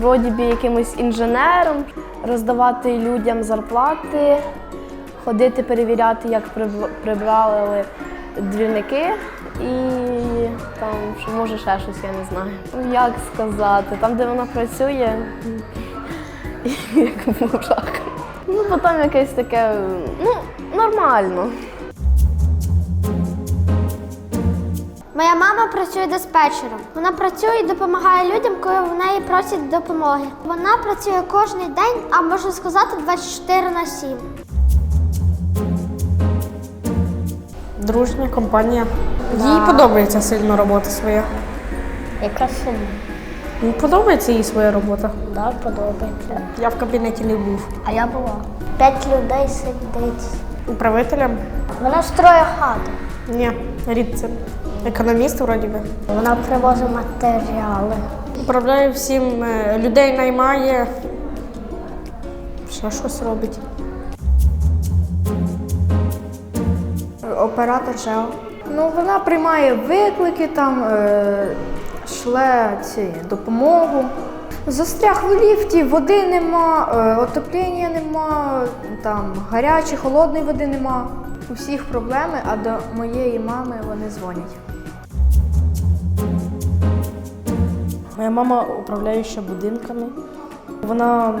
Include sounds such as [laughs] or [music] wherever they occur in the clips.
вроді би якимось інженером, роздавати людям зарплати, ходити перевіряти, як прибрали двірники і там, що може ще щось, я не знаю. Ну, Як сказати, там, де вона працює, [laughs] як в мужах. Ну, потім якесь таке, ну, нормально. Моя мама працює диспетчером. Вона працює і допомагає людям, коли в неї просять допомоги. Вона працює кожен день, а можна сказати 24 на 7. Дружня компанія. Їй подобається сильно робота своя. Яка сильна? Ну, подобається їй своя робота. Да, подобається. Я в кабінеті не був. А я була. П'ять людей сидить. Управителем? Вона строє хату. Ні, рід це. Економіст, вроді би. Вона привозить матеріали. Управляє всім, е, людей наймає. Ще щось робить. Оператор ЖЕО. Ну, вона приймає виклики, там е, шле ці допомогу. Застряг в ліфті, води нема, е, отоплення нема, там гарячої, холодної води нема. У всіх проблеми, а до моєї мами вони дзвонять. Моя мама управляюча будинками. Вона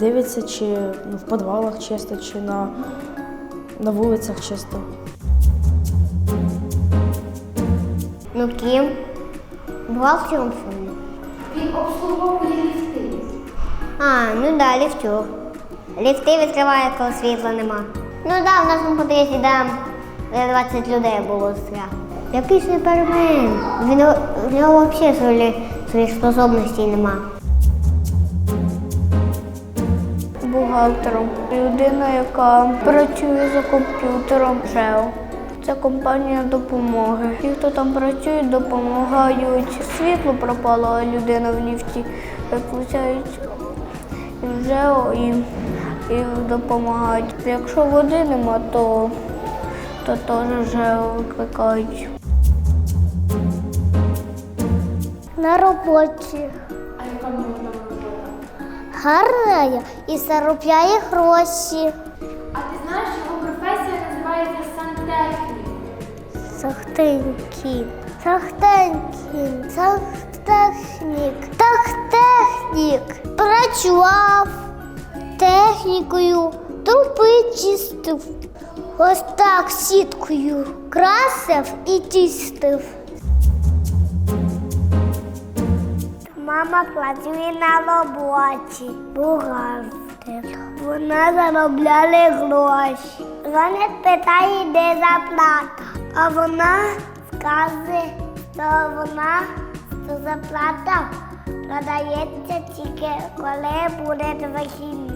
дивиться, чи ну, в підвалах чисто, чи на, на вулицях чисто. Ну ким? Бухгалтером фоні. Він обслуговує ліфти. А, ну да, ліфтюр. Ліфти відкриває, коли світла нема. Ну да, в нашому під'їзді там де 20 людей було стрях. Якийсь неперемен. Він в нього взагалі своїх, своїх способностей нема. бухгалтером. Людина, яка працює за комп'ютером ЖЕО. Це компанія допомоги. Ті, хто там працює, допомагають. Світло пропало, а людина в ліфті виключають в ЖЕО і, і допомагають. Якщо води нема, то, то теж ЖЕО викликають. На роботі. Гарна і заробляє гроші. А ти знаєш, його професія називається сантехнік. Сахтенькін. Сахтенькін. Сахтехнік. Тахтехнік. Працював технікою, трупи чистив. Ось так сіткою красив і чистив. Мама працює на роботі. Бухгалтер. Вона заробляє гроші. Вона питає, де зарплата. А вона скаже, що вона що зарплата надається тільки коли буде вихідні.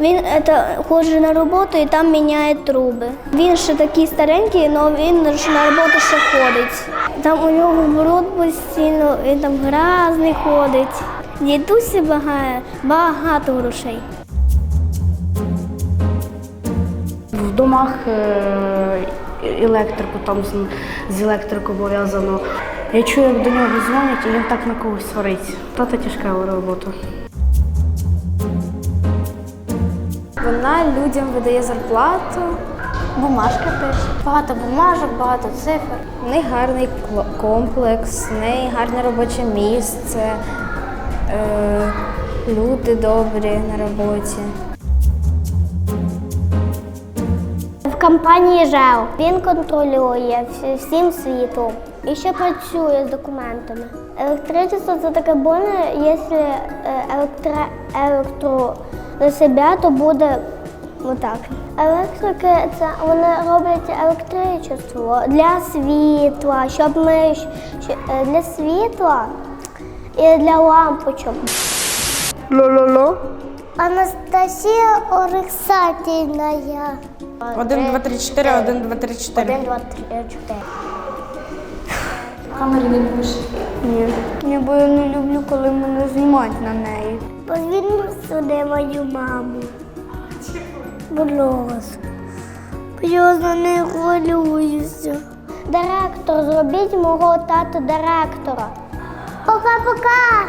Він это, ходить на роботу і там міняє труби. Він ще такий старенький, але він ж на роботу ще ходить. Там у нього бруд постійно, він там грязний ходить. Дідусі багає багато грошей. В домах е, електрику, там з, електрикою пов'язано. Я чую, як до нього дзвонять, і він так на когось свариться. Та це тяжка робота. Вона людям видає зарплату, бумажки пише. Багато бумажок, багато цифр. В неї гарний комплекс, в неї гарне робоче місце, е, люди добрі на роботі. В компанії ЖЕО він контролює всім світом і ще працює з документами. Електричество це таке больне, якщо е, електро, електро на себе, то буде отак. Електрики це вони роблять електричество для світла, щоб ми е, для світла і для лампочок. Ло-ло-ло. Анастасія Орексатівна. Один, два, три, чотири, один, два, три, чотири. Один, два, три, чотири. Ні. Ні, бо я не люблю, коли мене знімають на неї. Позвільно сюди мою маму. Будь ласка. Я за нею хвилююся. Директор, зробіть мого тату директора. Пока-пока!